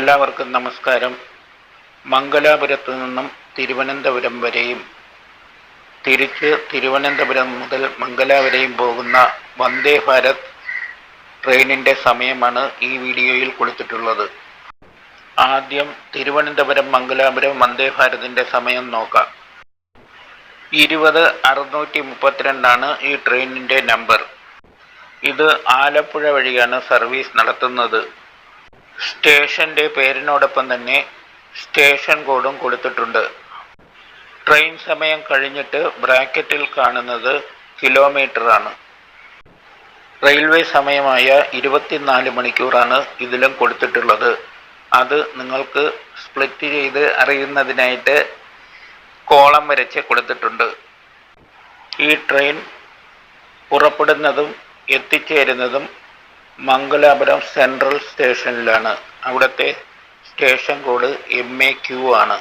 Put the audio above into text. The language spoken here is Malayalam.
എല്ലാവർക്കും നമസ്കാരം. മംഗലാപുരത്ത് നിന്നും തിരുവനന്തപുരം വരെയും തിരിച്ച് തിരുവനന്തപുരം മുതൽ മംഗലാപുരയും പോകുന്ന വന്ദേ ഭാരത് ട്രെയിനിന്റെ സമയമാണ് ഈ വീഡിയോയിൽ കൊടുത്തിട്ടുള്ളത്. ആദ്യം തിരുവനന്തപുരം മംഗലാപുരം വന്ദേ ഭാരതിന്റെ സമയം നോക്കാം. ഇരുപത് അറുന്നൂറ്റി മുപ്പത്തിരണ്ടാണ് ഈ ട്രെയിനിന്റെ നമ്പർ. ഇത് ആലപ്പുഴ വഴിയാണ് സർവീസ് നടത്തുന്നത്. സ്റ്റേഷന്റെ പേരിനോടൊപ്പം തന്നെ സ്റ്റേഷൻ കോഡും കൊടുത്തിട്ടുണ്ട്. ട്രെയിൻ സമയം കഴിഞ്ഞിട്ട് ബ്രാക്കറ്റിൽ കാണുന്നത് കിലോമീറ്റർ ആണ് റെയിൽവേ സമയമായ ഇരുപത്തിനാല് മണിക്കൂറാണ് ഇതിലും കൊടുത്തിട്ടുള്ളത്. അത് നിങ്ങൾക്ക് സ്പ്ലിറ്റ് ചെയ്ത് അറിയുന്നതിനായിട്ട് കോളം വരച്ച് കൊടുത്തിട്ടുണ്ട്. ഈ ട്രെയിൻ പുറപ്പെടുന്നതും എത്തിച്ചേരുന്നതും മംഗലാപുരം സെൻട്രൽ സ്റ്റേഷനിലാണ്. അവിടുത്തെ station code M A Q ആണ്.